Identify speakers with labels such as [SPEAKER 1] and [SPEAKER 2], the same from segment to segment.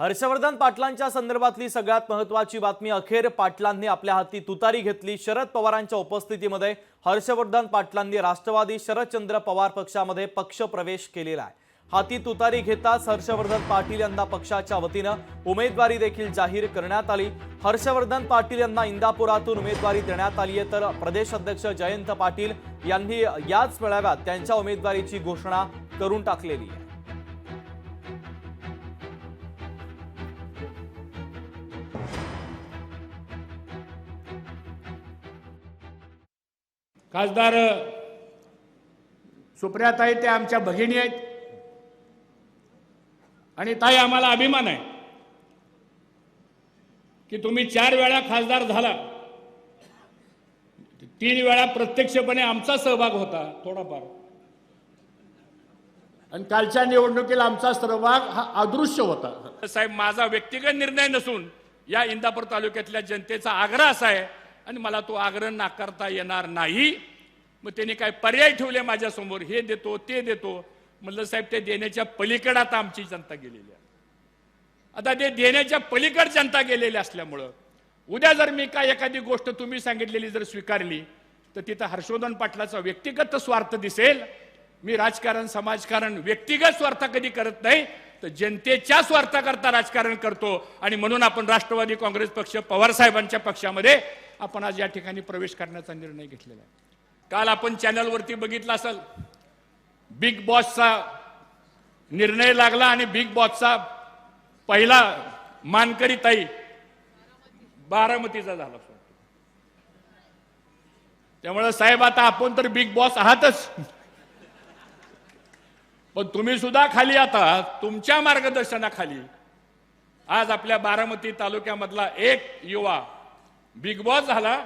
[SPEAKER 1] हर्षवर्धन पाटलांच्या संदर्भातली सगळ्यात महत्वाची बातमी अखेर पाटलांनी आपल्या हाती तुतारी घेतली. शरद पवारांच्या उपस्थितीमध्ये हर्षवर्धन पाटलांनी राष्ट्रवादी शरदचंद्र पवार पक्षामध्ये पक्ष प्रवेश केलेला आहे. हाती तुतारी घेताच हर्षवर्धन पाटील यांना पक्षाच्या वतीनं उमेदवारी देखील जाहीर करण्यात आली. हर्षवर्धन पाटील यांना इंदापुरातून उमेदवारी देण्यात आली आहे. तर प्रदेश अध्यक्ष जयंत पाटील यांनी याच मेळाव्यात त्यांच्या उमेदवारीची घोषणा करून टाकलेली आहे.
[SPEAKER 2] खासदार सुप्रियाताई ते आमच्या भगिनी आहेत. आणि ताई आम्हाला अभिमान आहे की तुम्ही चार वेळा खासदार झाला. तीन वेळा प्रत्यक्षपणे आमचा सहभाग होता थोडाफार. आणि कालच्या निवडणुकीला आमचा सहभाग हा अदृश्य होता. साहेब माझा व्यक्तिगत निर्णय नसून या इंदापूर तालुक्यातल्या जनतेचा आग्रह असा आहे आणि मला तो आग्रह नाकारता येणार नाही. मग त्यांनी काय पर्याय ठेवले माझ्यासमोर हे देतो ते देतो. म्हणलं साहेब ते देण्याच्या पलीकडे आता आमची जनता गेलेली आहे. आता ते देण्याच्या पलीकड जनता गेलेली असल्यामुळं उद्या जर मी काय एखादी गोष्ट तुम्ही सांगितलेली जर स्वीकारली तर तिथं हर्षवर्धन पाटलाचा व्यक्तिगत स्वार्थ दिसेल. मी राजकारण समाजकारण व्यक्तिगत स्वार्थ कधी करत नाही तर जनतेच्या स्वार्थाकरता राजकारण करतो. आणि म्हणून आपण राष्ट्रवादी काँग्रेस पक्ष पवार साहेबांच्या पक्षामध्ये आपण आज या ठिकाणी प्रवेश करण्याचा निर्णय घेतलेला आहे. काल आपण चॅनलवरती बघितलं असेल बिग बॉसचा निर्णय लागला आणि बिग बॉसचा पहिला मानकरी ताई बारामतीचा झाला त्यामुळे साहेब आता आपण तर बिग बॉस आहातच. पण तुम्ही सुद्धा खाली आता तुमच्या मार्गदर्शनाखाली आज आपल्या बारामती तालुक्यामधला एक युवा बिग बॉस झाला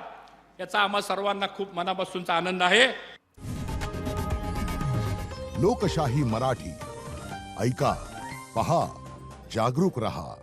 [SPEAKER 2] याचा आम्हा सर्वांना खूप मनापासूनचा आनंद आहे.
[SPEAKER 3] लोकशाही मराठी ऐका पहा जागरूक रहा.